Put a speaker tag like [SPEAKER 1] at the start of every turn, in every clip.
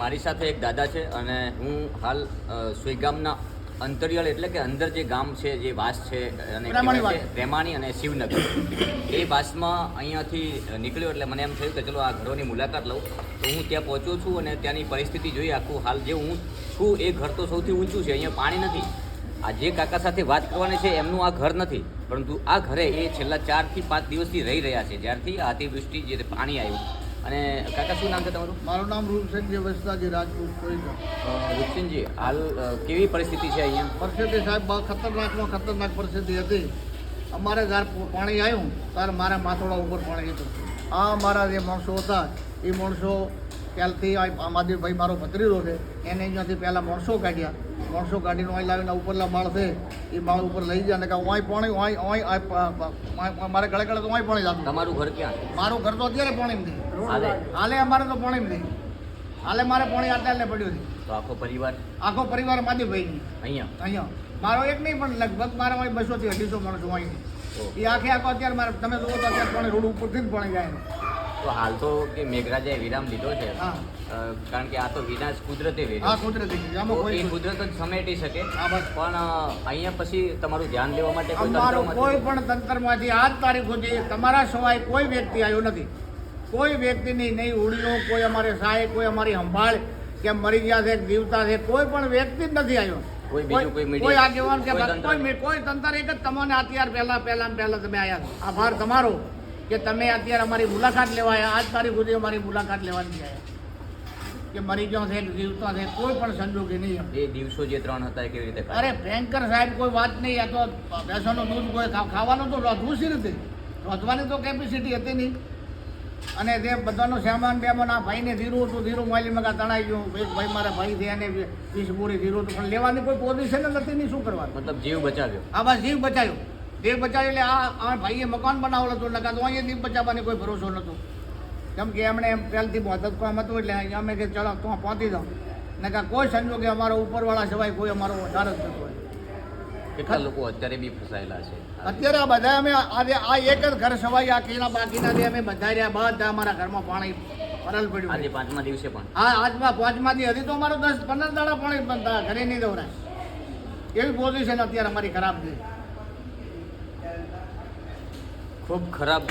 [SPEAKER 1] મારી સાથે એક દાદા છે અને હું હાલ સુઈગામના અંતરિયાળ એટલે કે અંદર જે ગામ છે જે વાસ છે અને
[SPEAKER 2] પ્રેમાણી
[SPEAKER 1] અને શિવનગર. એ વાસમાં અહીંયાથી નીકળ્યો એટલે મને એમ થયું કે ચલો આ ઘરોની મુલાકાત લઉં. તો હું ત્યાં પહોંચ્યો છું અને ત્યાંની પરિસ્થિતિ જોઈ આખું હાલ જે હું છું એ ઘર તો સૌથી ઊંચું છે અહીંયા પાણી નથી. આ જે કાકા સાથે વાત કરવાની છે એમનું આ ઘર નથી પરંતુ આ ઘરે એ છેલ્લા ચારથી પાંચ દિવસથી રહી રહ્યા છે. જ્યારથી અતિવૃષ્ટિ જે પાણી આવ્યું અને કાકા શું નામ છે તમારું?
[SPEAKER 2] મારું નામ રૂપસિંહજી વસ્તાજી રાજપૂત કોઈ
[SPEAKER 1] રૂપસિંહજી હાલ કેવી પરિસ્થિતિ છે અહીંયા?
[SPEAKER 2] પરિસ્થિતિ સાહેબ બહુ ખતરનાકમાં ખતરનાક પરિસ્થિતિ હતી. અમારે જ્યારે પાણી આવ્યું ત્યારે મારા માથોડા ઉપર પાણી હતું. આ અમારા જે માણસો હતા એ માણસો ત્યારથી આ માધીભાઈ મારો ભત્રીજો છે એને અહીંયાથી પહેલાં મોણસો કાઢ્યા. મોણસો કાઢીને અહીં લાવીને ઉપરલા માળ છે એ માળ ઉપર લઈ ગયા ને કે ઓય પાણી ઓય ઓય મારે ગળે ગળે તો ઓય પાણી જતું.
[SPEAKER 1] તમારું ઘર ક્યાં?
[SPEAKER 2] મારું ઘર તો અત્યારે પાણીમાં
[SPEAKER 1] હાલે.
[SPEAKER 2] હાલે અમારે તો પાણીમાં હાલે મારે પાણી અત્યારે પડ્યું છે.
[SPEAKER 1] તો આખો પરિવાર?
[SPEAKER 2] આખો પરિવાર માધીભાઈની
[SPEAKER 1] અહીંયા?
[SPEAKER 2] અહીંયા. મારો એક નહીં પણ લગભગ મારા હોય બસો થી અઢીસો માણસો હોય એ આખે આખો અત્યારે મારે તમે જુઓ તો અત્યારે પાણી રોડ ઉપરથી જ પાણી જાય
[SPEAKER 1] તો હાલ તો કે મેઘરાજાએ વિરામ લીધો છે. કારણ કે આ તો વિનાશ કુદરતે વેર્યો. એ કુદરત જ સમેટી શકે. પણ અહીંયા પછી તમારું ધ્યાન લેવા માટે કોઈ
[SPEAKER 2] કોઈ પણ તંત્રમાંથી આજ તારીખ સુધી તમારા સિવાય કોઈ વ્યક્તિ આવ્યો નથી. કોઈ વ્યક્તિની નહીં ઉડીઓ કોઈ અમારે સહાય કોઈ અમારી સંભાળ કે મરી ગયા છે જીવતા છે કોઈ પણ વ્યક્તિ જ નથી આવ્યો.
[SPEAKER 1] કોઈ બીજું કોઈ media-
[SPEAKER 2] કોઈ આગેવાન કે
[SPEAKER 1] કોઈ
[SPEAKER 2] કોઈ
[SPEAKER 1] તંત્ર?
[SPEAKER 2] એક જ તમને અત્યાર પહેલા પહેલા પહેલા તમે આવ્યા આભાર તમારો. કે તમે અત્યારે અમારી મુલાકાત લેવા આવ્યા આજ તારીખ સુધી અમારી મુલાકાત લેવાની છે કે મરી ગયો છે જીવતો છે કોઈ પણ સંજોગે નહીં
[SPEAKER 1] એ દિવસો જે ત્રણ હતા કેવી રીતે
[SPEAKER 2] અરે? ભયંકર સાહેબ કોઈ વાત નહીં આ તો ભેંસોનું દૂધ કોઈ ખાવાનું તો રોધવું શી રીતે રોધવાની તો કેપેસિટી હતી નહીં. અને જે બધાનો સામાન બેમાન આ ભાઈને ધીરું હતું ધીરું માલી મગા તણાઈ ગયું. એક ભાઈ મારા ભાઈ છે એને વીસ બોરી ધીરું હતું. પણ લેવાની કોઈ પોઝિશન જ નથી નહીં શું કરવાનું?
[SPEAKER 1] મતલબ જીવ બચાવ્યો?
[SPEAKER 2] આ બસ જીવ બચાવ્યો. જીવ બચાવ્યો એટલે આ આ ભાઈએ મકાન બનાવેલું હતું નકા તો અહીંયા જીવ બચાવવાની કોઈ ભરોસો નહોતો. કેમ કે એમણે એમ પહેલથી મદદ કામ હતું એટલે અહીંયા અમે કે ચલો તો પહોંચી દઉં નકા કોઈ સંજોગે અમારો ઉપરવાળા સિવાય કોઈ અમારો વધાર જ નતો
[SPEAKER 1] કેટલા લોકો અત્યારે બી ફસાયેલા છે?
[SPEAKER 2] અત્યારે આ બધા અમે આજે આ એક જ ઘર સવાય આ કેલા બાકીના જે અમે બધા રહ્યા બધા અમારા ઘરમાં પાણી પરલ પડ્યું
[SPEAKER 1] આજે પાંચમા દિવસે પણ?
[SPEAKER 2] આ આજમાં પાંચમાંથી હજી તો અમારો દસ પંદર દાડા પાણી ઘરે નહીં દોરાય. એવી પોઝિશન અત્યારે અમારી ખરાબ છે
[SPEAKER 1] ખૂબ ખરાબ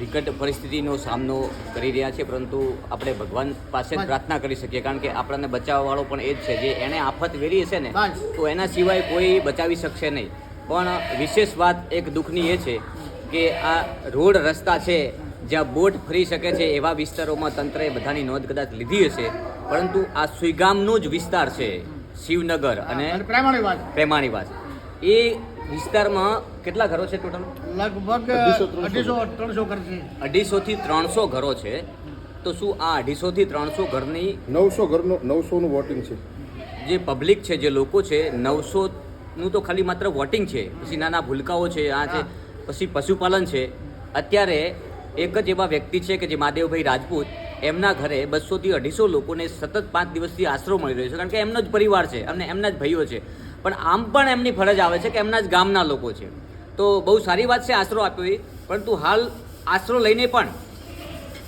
[SPEAKER 1] વિકટ પરિસ્થિતિનો સામનો કરી રહ્યા છે પરંતુ આપણે ભગવાન પાસે જ પ્રાર્થના કરી શકીએ કારણ કે આપણને બચાવવાવાળો પણ એ જ છે. જે એણે આફત વેરી હશે ને તો એના સિવાય કોઈ બચાવી શકશે નહીં. પણ વિશેષ વાત એક દુઃખની એ છે કે આ રોડ રસ્તા છે જ્યાં બોટ ફરી શકે છે એવા વિસ્તારોમાં તંત્રએ બધાની નોંધ કદાચ લીધી હશે પરંતુ આ સુઈગામનો જ વિસ્તાર છે શિવનગર અને
[SPEAKER 2] પ્રેમાણીવાસ
[SPEAKER 1] પ્રેમાણીવાસ એ વિસ્તારમાં કેટલા ઘરો છે ટોટલ?
[SPEAKER 2] લગભગ અઢીસો ત્રણસો ઘર. છે.
[SPEAKER 1] અઢીસોથી ત્રણસો ઘરો છે. તો શું આ અઢીસોથી ત્રણસો ઘરની
[SPEAKER 3] નવસો ઘરનો નવસોનું વોટિંગ છે.
[SPEAKER 1] જે પબ્લિક છે જે લોકો છે નવસોનું તો ખાલી માત્ર વોટિંગ છે. પછી નાના ભૂલકાઓ છે આ છે પછી પશુપાલન છે. અત્યારે એક જ એવા વ્યક્તિ છે કે જે મહાદેવભાઈ રાજપૂત એમના ઘરે બસોથી અઢીસો લોકોને સતત પાંચ દિવસથી આશરો મળી રહ્યો છે. કારણ કે એમનો જ પરિવાર છે અને એમના જ ભાઈઓ છે. પણ આમ પણ એમની ફરજ આવે છે કે એમના જ ગામના લોકો છે. તો બહુ સારી વાત છે આશરો આપ્યો એ. પરંતુ હાલ આશરો લઈને પણ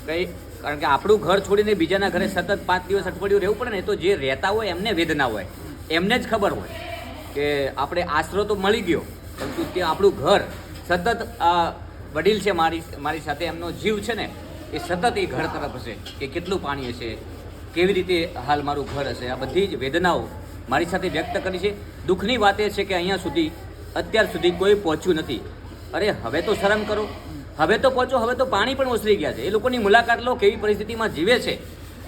[SPEAKER 1] કંઈ, કારણ કે આપણું ઘર છોડીને બીજાના ઘરે સતત પાંચ દિવસ અઠવાડિયું રહેવું પડે ને, તો જે રહેતા હોય એમને વેદના હોય. એમને જ ખબર હોય કે આપણે આશરો તો મળી ગયો, પરંતુ તે આપણું ઘર સતત વડીલ છે મારી મારી સાથે એમનો જીવ છે ને, એ સતત એ ઘર તરફ હશે કે કેટલું પાણી હશે, કેવી રીતે હાલ મારું ઘર હશે, આ બધી જ વેદનાઓ મારી સાથે વ્યક્ત કરી છે. દુઃખની વાત એ છે કે અહીંયા સુધી અત્યાર સુધી કોઈ પહોંચ્યું નથી. અરે હવે તો શરમ કરો. હવે તો પહોંચો હવે તો પાણી પણ ઓસરી ગયા છે. એ લોકોની મુલાકાત લો કેવી પરિસ્થિતિમાં જીવે છે.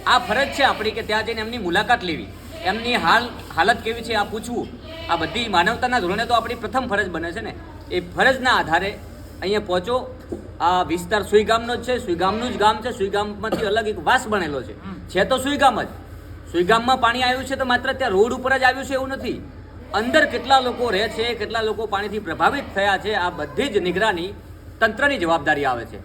[SPEAKER 1] આ ફરજ છે આપણી કે ત્યાં જઈને એમની મુલાકાત લેવી. એમની હાલ હાલત કેવી છે આ પૂછવું. આ બધી માનવતાના ધોરણે તો આપણી પ્રથમ ફરજ બને છે ને. એ ફરજના આધારે અહીંયા પહોંચો. આ વિસ્તાર સુઈગામનો જ છે. સુઈગામનું જ ગામ છે. સુઈગામમાંથી અલગ એક વાસ બનેલો છે. છે તો સુઈગામ જ. સુઈગામમાં પાણી આવ્યું છે તો માત્ર ત્યાં રોડ ઉપર જ આવ્યું છે એવું નથી. અંદર કેટલા લોકો રહે છે, કેટલા લોકો પાણીથી પ્રભાવિત થયા છે, આ બધી જ નિગરાની તંત્રની જવાબદારી આવે છે.